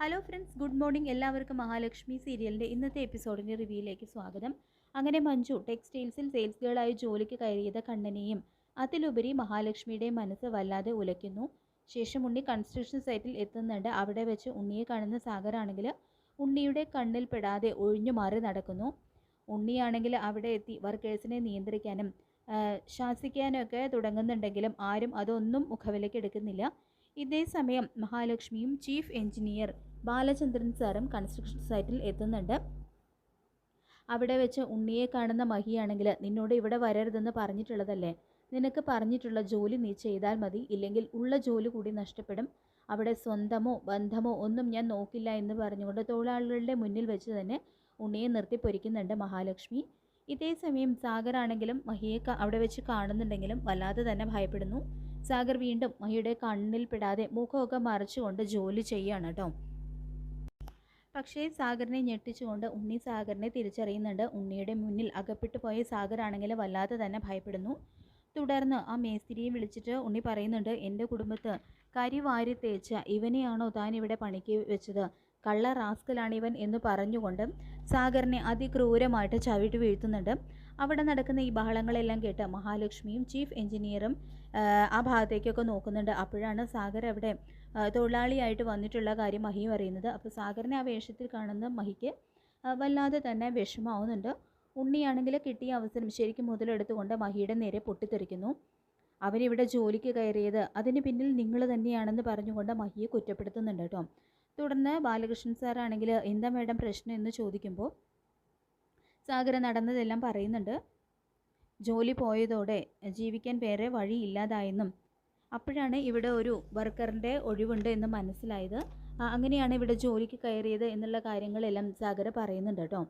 Hello friends good morning എല്ലാവർക്കും മഹാലക്ഷ്മി സീരിയലിന്റെ ഇന്നത്തെ എപ്പിസോഡിന്റെ റിവ്യൂയിലേക്ക് സ്വാഗതം. അങ്ങനെ മഞ്ജു ടെക്സ്റ്റൈൽസിൽ സെയിൽസ് ഗേളായി ജോലിക്ക് കയറിയത് കണ്ണനെയും അതിലുപരി മഹാലക്ഷ്മിയുടെ മനസ്സ് വല്ലാതെ ഉലയ്ക്കുന്നു. ശേഷം ഉണ്ണി കൺസ്ട്രക്ഷൻ സൈറ്റിൽ എത്തുന്നുണ്ട്. അവിടെ വെച്ച് ഉണ്ണിയെ കാണുന്ന സാഗറാണെങ്കിൽ ഉണ്ണിയുടെ കണ്ണിൽ പെടാതെ ഒഴിഞ്ഞു മാറി നടക്കുന്നു. ഉണ്ണിയാണെങ്കിൽ അവിടെ എത്തി വർക്കേഴ്സിനെ നിയന്ത്രിക്കാനും ശാസിക്കാനൊക്കെ തുടങ്ങുന്നുണ്ടെങ്കിലും ആരും അതൊന്നും മുഖവിലേക്ക് എടുക്കുന്നില്ല. ഇതേ സമയം മഹാലക്ഷ്മിയും ചീഫ് എഞ്ചിനീയർ ബാലചന്ദ്രൻ സാറും കൺസ്ട്രക്ഷൻ സൈറ്റിൽ എത്തുന്നുണ്ട്. അവിടെ വെച്ച് ഉണ്ണിയെ കാണുന്ന മഹിയാണെങ്കിൽ നിന്നോട് ഇവിടെ വരരുതെന്ന് പറഞ്ഞിട്ടുള്ളതല്ലേ? നിനക്ക് പറഞ്ഞിട്ടുള്ള ജോലി നീ ചെയ്താൽ മതി. ഇല്ലെങ്കിൽ ഉള്ള ജോലി കൂടി നഷ്ടപ്പെടും. അവിടെ സ്വന്തമോ ബന്ധമോ ഒന്നും ഞാൻ നോക്കില്ല എന്ന് പറഞ്ഞുകൊണ്ട് തൊഴിലാളികളുടെ മുന്നിൽ വെച്ച് തന്നെ ഉണ്ണിയെ നിർത്തി പൊരിക്കുന്നുണ്ട് മഹാലക്ഷ്മി. ഇതേ സമയം സാഗറാണെങ്കിലും മഹിയെ അവിടെ വെച്ച് കാണുന്നുണ്ടെങ്കിലും വല്ലാതെ തന്നെ ഭയപ്പെടുന്നു. സാഗർ വീണ്ടും മഹിയുടെ കണ്ണിൽ പെടാതെ മുഖമൊക്കെ മറച്ചുകൊണ്ട് ജോലി ചെയ്യാണ് കേട്ടോ പക്ഷേ സാഗറിനെ ഞെട്ടിച്ചുകൊണ്ട് ഉണ്ണി സാഗറിനെ തിരിച്ചറിയുന്നുണ്ട്. ഉണ്ണിയുടെ മുന്നിൽ അകപ്പെട്ടു പോയ സാഗറാണെങ്കിൽ വല്ലാതെ തന്നെ ഭയപ്പെടുന്നു. തുടർന്ന് ആ മേസ്തിരിയെ വിളിച്ചിട്ട് ഉണ്ണി പറയുന്നുണ്ട് എന്റെ കുടുംബത്ത് കരി വാരി തേച്ച ഇവനെയാണോ താൻ ഇവിടെ പണിക്ക് വെച്ചത്? കള്ള റാസ്കലാണ് ഇവൻ എന്ന് പറഞ്ഞുകൊണ്ട് സാഗറിനെ അതിക്രൂരമായിട്ട് ചവിട്ടി വീഴ്ത്തുന്നുണ്ട്. അവിടെ നടക്കുന്ന ഈ ബഹളങ്ങളെല്ലാം കേട്ട് മഹാലക്ഷ്മിയും ചീഫ് എഞ്ചിനീയറും ആ, ഭാഗത്തേക്കൊക്കെ നോക്കുന്നുണ്ട്. അപ്പോഴാണ് സാഗർ അവിടെ തൊഴിലാളിയായിട്ട് വന്നിട്ടുള്ള കാര്യം മഹി അറിയുന്നത് അപ്പോൾ സാഗറിനെ ആ വേഷത്തിൽ കാണുന്ന മഹിക്ക് വല്ലാതെ തന്നെ വിഷമാവുന്നുണ്ട് ഉണ്ണിയാണെങ്കിൽ കിട്ടിയ അവസരം ശരിക്കും മുതലെടുത്തുകൊണ്ട് മഹിയുടെ നേരെ പൊട്ടിത്തെറിക്കുന്നു. അവരിവിടെ ജോലിക്ക് കയറിയത് അതിന് പിന്നിൽ നിങ്ങൾ തന്നെയാണെന്ന് പറഞ്ഞുകൊണ്ട് മഹിയെ കുറ്റപ്പെടുത്തുന്നുണ്ട് കേട്ടോ. തുടർന്ന് ബാലകൃഷ്ണൻ സാറാണെങ്കിൽ എന്താ മേഡം പ്രശ്നം എന്ന് ചോദിക്കുമ്പോൾ സാഗര നടന്നതെല്ലാം പറയുന്നുണ്ട്. ജോലി പോയതോടെ ജീവിക്കാൻ വേറെ വഴിയില്ലാതായെന്നും അപ്പോഴാണ് ഇവിടെ ഒരു വർക്കറിന്റെ ഒഴിവുണ്ട് എന്ന് മനസ്സിലായത്. അങ്ങനെയാണ് ഇവിടെ ജോലിക്ക് കയറിയത് എന്നുള്ള കാര്യങ്ങളെല്ലാം സാഗർ പറയുന്നുണ്ട് കേട്ടോ.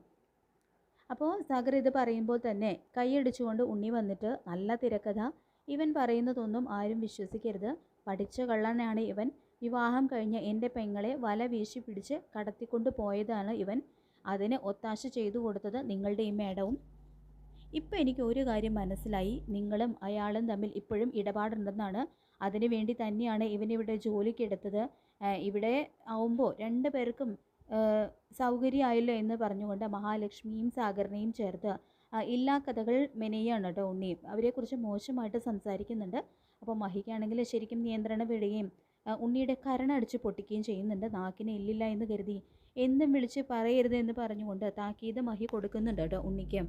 അപ്പോൾ സാഗർ ഇത് പറയുമ്പോൾ തന്നെ കൈയടിച്ചുകൊണ്ട് ഉണ്ണി വന്നിട്ട് നല്ല തിരക്കഥ. ഇവൻ പറയുന്നതൊന്നും ആരും വിശ്വസിക്കരുത്. പഠിച്ച കള്ളനാണ് ഇവൻ. വിവാഹം കഴിഞ്ഞ എന്റെ പെങ്ങളെ വല വീശി പിടിച്ച് കടത്തിക്കൊണ്ട് പോയതാണ് ഇവൻ. അതിന് ഒത്താശ ചെയ്തു കൊടുത്തത് നിങ്ങളുടെ ഈ മേഡവും. ഇപ്പം എനിക്ക് ഒരു കാര്യം മനസ്സിലായി. നിങ്ങളും അയാളും തമ്മിൽ ഇപ്പോഴും ഇടപാടുണ്ടെന്നാണ്. അതിനു വേണ്ടി തന്നെയാണ് ഇവനിവിടെ ജോലിക്കെടുത്തത് ഇവിടെ ആവുമ്പോൾ രണ്ട് പേർക്കും സൗകര്യമായല്ലോ എന്ന് പറഞ്ഞുകൊണ്ട് മഹാലക്ഷ്മിയും സാഗറിനെയും ചേർത്ത് ഇല്ലാ കഥകൾ മെനയാണ് കേട്ടോ ഉണ്ണിയും അവരെക്കുറിച്ച് മോശമായിട്ട് സംസാരിക്കുന്നുണ്ട്. അപ്പോൾ മഹിക്കാണെങ്കിൽ ശരിക്കും നിയന്ത്രണം വിടുകയും ഉണ്ണിയുടെ കരണടിച്ച് പൊട്ടിക്കുകയും ചെയ്യുന്നുണ്ട്. നാക്കിനെ ഇല്ലില്ല എന്ന് കരുതി എന്തും വിളിച്ച് പറയരുത് എന്ന് പറഞ്ഞുകൊണ്ട് താക്കീത് മഹി കൊടുക്കുന്നുണ്ട് കേട്ടോ ഉണ്ണിക്ക്.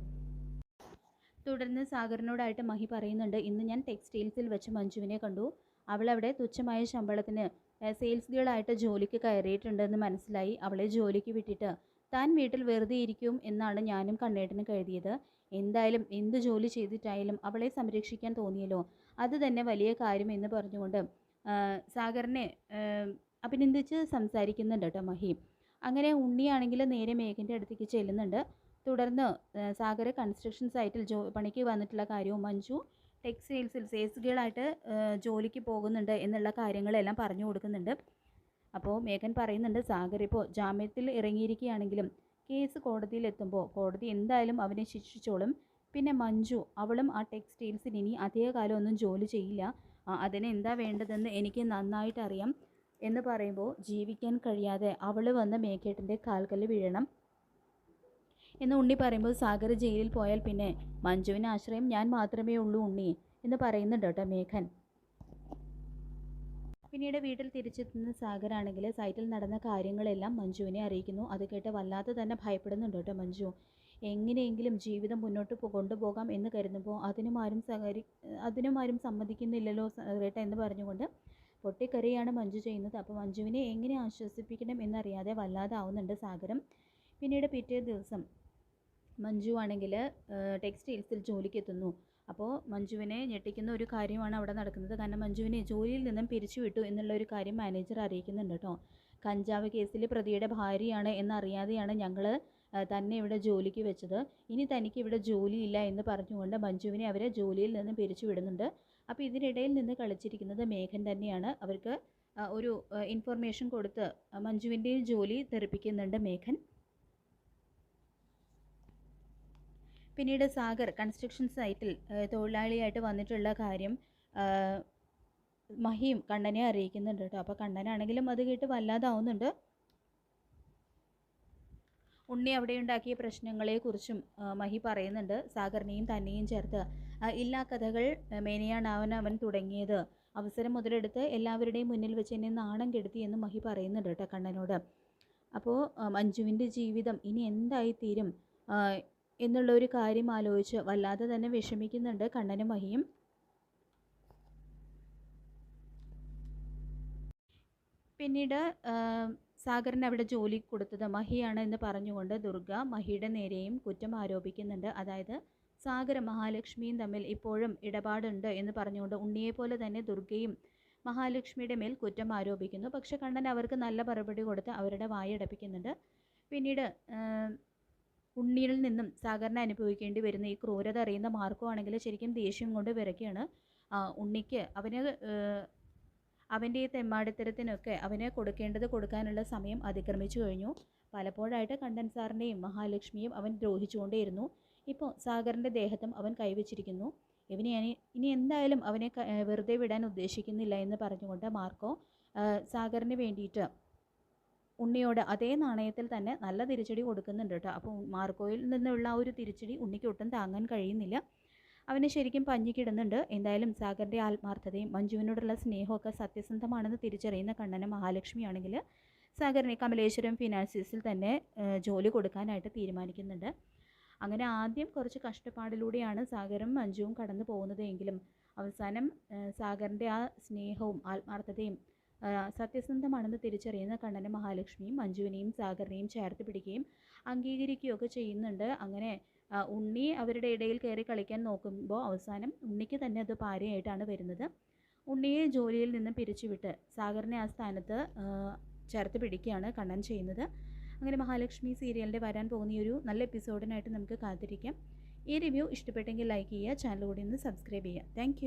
തുടർന്ന് സാഗറിനോടായിട്ട് മഹി പറയുന്നുണ്ട് ഇന്ന് ഞാൻ ടെക്സ്റ്റൈൽസിൽ വെച്ച് മഞ്ജുവിനെ കണ്ടു. അവളവിടെ തുച്ഛമായ ശമ്പളത്തിന് സെയിൽസ് ഗേളായിട്ട് ജോലിക്ക് കയറിയിട്ടുണ്ടെന്ന് മനസ്സിലായി. അവളെ ജോലിക്ക് വിട്ടിട്ട് താൻ വീട്ടിൽ വെറുതെ ഇരിക്കും എന്നാണ് ഞാനും കണ്ണേട്ടന് കരുതിയത്. എന്തായാലും എന്ത് ജോലി ചെയ്തിട്ടായാലും അവളെ സംരക്ഷിക്കാൻ തോന്നിയല്ലോ. അത് തന്നെ വലിയ കാര്യം എന്ന് പറഞ്ഞുകൊണ്ട് സാഗറിനെ അഭിനന്ദിച്ച് സംസാരിക്കുന്നുണ്ട് കേട്ടോ മഹി. അങ്ങനെ ഉണ്ണിയാണെങ്കിൽ നേരെ മേഘന്റെ അടുത്തേക്ക് ചെല്ലുന്നുണ്ട്. തുടർന്ന് സാഗർ കൺസ്ട്രക്ഷൻ സൈറ്റിൽ ജോ പണിക്ക് വന്നിട്ടുള്ള കാര്യവും മഞ്ജു ടെക്സ്റ്റൈൽസിൽ സെയിൽസ് ഗേളായിട്ട് ജോലിക്ക് പോകുന്നുണ്ട് എന്നുള്ള കാര്യങ്ങളെല്ലാം പറഞ്ഞു കൊടുക്കുന്നുണ്ട്. അപ്പോൾ മേഘൻ പറയുന്നുണ്ട് സാഗർ ഇപ്പോൾ ജാമ്യത്തിൽ ഇറങ്ങിയിരിക്കുകയാണെങ്കിലും കേസ് കോടതിയിൽ എത്തുമ്പോൾ കോടതി എന്തായാലും അവനെ ശിക്ഷിച്ചോളും. പിന്നെ മഞ്ജു അവളും ആ ടെക്സ്റ്റൈൽസിൽ ഇനി അധികകാലം ഒന്നും ജോലി ചെയ്യില്ല. അതിന് എന്താ വേണ്ടതെന്ന് എനിക്ക് നന്നായിട്ട് അറിയാം എന്ന് പറയുമ്പോൾ ജീവിക്കാൻ കഴിയാതെ അവൾ വന്ന് മേഘേട്ടന്റെ കാൽക്കല്ല് വീഴണം എന്ന് ഉണ്ണി പറയുമ്പോൾ സാഗർ ജയിലിൽ പോയാൽ പിന്നെ മഞ്ജുവിന് ആശ്രയം ഞാൻ മാത്രമേ ഉള്ളൂ ഉണ്ണി എന്ന് പറയുന്നുണ്ട് കേട്ടോ മേഘൻ. പിന്നീട് വീട്ടിൽ തിരിച്ചെത്തുന്ന സാഗറാണെങ്കിൽ സൈറ്റിൽ നടന്ന കാര്യങ്ങളെല്ലാം മഞ്ജുവിനെ അറിയിക്കുന്നു. അത് കേട്ട് വല്ലാതെ തന്നെ ഭയപ്പെടുന്നുണ്ട് കേട്ടോ മഞ്ജു. എങ്ങനെയെങ്കിലും ജീവിതം മുന്നോട്ട് കൊണ്ടുപോകാം എന്ന് കരുതുമ്പോൾ അതിനും ആരും സഹകരി അതിനും ആരും സമ്മതിക്കുന്നില്ലല്ലോ സാഗരേട്ട എന്ന് പറഞ്ഞുകൊണ്ട് പൊട്ടിക്കറിയാണ് മഞ്ജു ചെയ്യുന്നത്. അപ്പോൾ മഞ്ജുവിനെ എങ്ങനെ ആശ്വസിപ്പിക്കണം എന്നറിയാതെ വല്ലാതെ ആവുന്നുണ്ട് സാഗരം. പിന്നീട് പിറ്റേ ദിവസം മഞ്ജു ആണെങ്കിൽ ടെക്സ്റ്റൈൽസിൽ ജോലിക്ക് എത്തുന്നു അപ്പോൾ മഞ്ജുവിനെ ഞെട്ടിക്കുന്ന ഒരു കാര്യമാണ് അവിടെ നടക്കുന്നത്. കാരണം മഞ്ജുവിനെ ജോലിയിൽ നിന്നും പിരിച്ചുവിട്ടു എന്നുള്ള ഒരു കാര്യം മാനേജർ അറിയിക്കുന്നുണ്ട് കേട്ടോ. കഞ്ചാവ് കേസിൽ പ്രതിയുടെ ഭാര്യയാണ് എന്നറിയാതെയാണ് ഞങ്ങൾ തന്നെ ഇവിടെ ജോലിക്ക് വെച്ചത്. ഇനി തനിക്ക് ഇവിടെ ജോലിയില്ല എന്ന് പറഞ്ഞുകൊണ്ട് മഞ്ജുവിനെ അവരെ ജോലിയിൽ നിന്ന് പിരിച്ചുവിടുന്നുണ്ട് അപ്പോൾ ഇതിനിടയിൽ നിന്ന് കളിച്ചിരിക്കുന്നത് മേഘൻ തന്നെയാണ്. അവർക്ക് ഒരു ഇൻഫർമേഷൻ കൊടുത്ത് മഞ്ജുവിന്റെയും ജോലി തെറിപ്പിക്കുന്നുണ്ട് മേഘൻ. പിന്നീട് സാഗർ കൺസ്ട്രക്ഷൻ സൈറ്റിൽ തൊഴിലാളിയായിട്ട് വന്നിട്ടുള്ള കാര്യം മഹിയും കണ്ണനെ അറിയിക്കുന്നുണ്ട് കേട്ടോ. അപ്പോൾ കണ്ണനാണെങ്കിലും അത് കേട്ട് വല്ലാതാവുന്നുണ്ട്. ഉണ്ണി അവിടെ ഉണ്ടാക്കിയ പ്രശ്നങ്ങളെക്കുറിച്ചും മഹി പറയുന്നുണ്ട്. സാഗറിനെയും തന്നെയും ചേർത്ത് ഇല്ലാ കഥകൾ മേനയാണ് അവൻ തുടങ്ങിയത്. അവസരം മുതലെടുത്ത് എല്ലാവരുടെയും മുന്നിൽ വെച്ച് എന്നെ നാണം കെടുത്തി എന്ന് മഹി പറയുന്നുണ്ട് കേട്ടോ കണ്ണനോട്. അപ്പോൾ മഞ്ജുവിന്റെ ജീവിതം ഇനി എന്തായിത്തീരും തീരും എന്നുള്ള ഒരു കാര്യം ആലോചിച്ച് വല്ലാതെ തന്നെ വിഷമിക്കുന്നുണ്ട് കണ്ണനും മഹിയും. പിന്നീട് സാഗറിന് അവിടെ ജോലി കൊടുത്തത് മഹിയാണ് എന്ന് പറഞ്ഞുകൊണ്ട് ദുർഗ മഹിയുടെ നേരെയും കുറ്റം ആരോപിക്കുന്നുണ്ട്. അതായത് സാഗർ മഹാലക്ഷ്മിയും തമ്മിൽ ഇപ്പോഴും ഇടപാടുണ്ട് എന്ന് പറഞ്ഞുകൊണ്ട് ഉണ്ണിയെപ്പോലെ തന്നെ ദുർഗയും മഹാലക്ഷ്മിയുടെ മേൽ കുറ്റം ആരോപിക്കുന്നു. പക്ഷെ കണ്ണൻ അവർക്ക് നല്ല മറുപടി കൊടുത്ത് അവരുടെ വായടപ്പിക്കുന്നുണ്ട് പിന്നീട് ഉണ്ണിയിൽ നിന്നും സാഗറിനെ അനുഭവിക്കേണ്ടി വരുന്ന ഈ ക്രൂരത അറിയുന്ന മാർക്കോ ആണെങ്കിൽ ശരിക്കും ദേഷ്യം കൊണ്ട് വിറയ്ക്കുകയാണ്. ഉണ്ണിക്ക് അവന് അവന്റെ ഈ തെമ്മാടിത്തരത്തിനൊക്കെ അവന് കൊടുക്കേണ്ടത് കൊടുക്കാനുള്ള സമയം അതിക്രമിച്ചു കഴിഞ്ഞു. പലപ്പോഴായിട്ട് കണ്ടൻ സാറിനെയും മഹാലക്ഷ്മിയും അവൻ ദ്രോഹിച്ചുകൊണ്ടേയിരുന്നു. ഇപ്പോൾ സാഗറിന്റെ ദേഹത്തും അവൻ കൈവച്ചിരിക്കുന്നു. ഇവനെ ഇനി എന്തായാലും അവനെ വെറുതെ വിടാൻ ഉദ്ദേശിക്കുന്നില്ല എന്ന് പറഞ്ഞുകൊണ്ട് മാർക്കോ സാഗറിന് വേണ്ടിയിട്ട് ഉണ്ണിയോട് അതേ നാണയത്തിൽ തന്നെ നല്ല തിരിച്ചടി കൊടുക്കുന്നുണ്ട് കേട്ടോ. അപ്പോൾ മാർക്കോയിൽ നിന്നുള്ള ആ ഒരു തിരിച്ചടി ഉണ്ണിക്ക് ഒട്ടും താങ്ങാൻ കഴിയുന്നില്ല. അവന് ശരിക്കും പഞ്ഞിക്കിടുന്നുണ്ട്. എന്തായാലും സാഗറിന്റെ ആത്മാർത്ഥതയും മഞ്ജുവിനോടുള്ള സ്നേഹമൊക്കെ സത്യസന്ധമാണെന്ന് തിരിച്ചറിയുന്ന കണ്ണന് മഹാലക്ഷ്മിയാണെങ്കിൽ സാഗറിനെ കമലേശ്വരം ഫിനാൻസീസിൽ തന്നെ ജോലി കൊടുക്കാനായിട്ട് തീരുമാനിക്കുന്നുണ്ട്. അങ്ങനെ ആദ്യം കുറച്ച് കഷ്ടപ്പാടിലൂടെയാണ് സാഗറും മഞ്ജുവും കടന്നു പോകുന്നത് എങ്കിലും അവസാനം സാഗറിന്റെ ആ സ്നേഹവും ആത്മാർത്ഥതയും സത്യസന്ധമാണെന്ന് തിരിച്ചറിയുന്ന കണ്ണനും മഹാലക്ഷ്മിയും മഞ്ജുവിനെയും സാഗറിനെയും ചേർത്ത് പിടിക്കുകയും അംഗീകരിക്കുകയൊക്കെ ചെയ്യുന്നുണ്ട്. അങ്ങനെ ഉണ്ണി അവരുടെ ഇടയിൽ കയറി കളിക്കാൻ നോക്കുമ്പോൾ അവസാനം ഉണ്ണിക്ക് തന്നെ അത് പാരയായിട്ടാണ് വരുന്നത്. ഉണ്ണിയെ ജോലിയിൽ നിന്ന് പിരിച്ചുവിട്ട് സാഗറിനെ ആ സ്ഥാനത്ത് ചേർത്ത് പിടിക്കുകയാണ് കണ്ണൻ ചെയ്യുന്നത്. അങ്ങനെ മഹാലക്ഷ്മി സീരിയലിന്റെ വരാൻ പോകുന്ന ഈ ഒരു നല്ല എപ്പിസോഡിനായിട്ട് നമുക്ക് കാത്തിരിക്കാം. ഈ റിവ്യൂ ഇഷ്ടപ്പെട്ടെങ്കിൽ ലൈക്ക് ചെയ്യുക ചാനൽ കൂടി ഒന്ന് സബ്സ്ക്രൈബ് ചെയ്യുക. താങ്ക്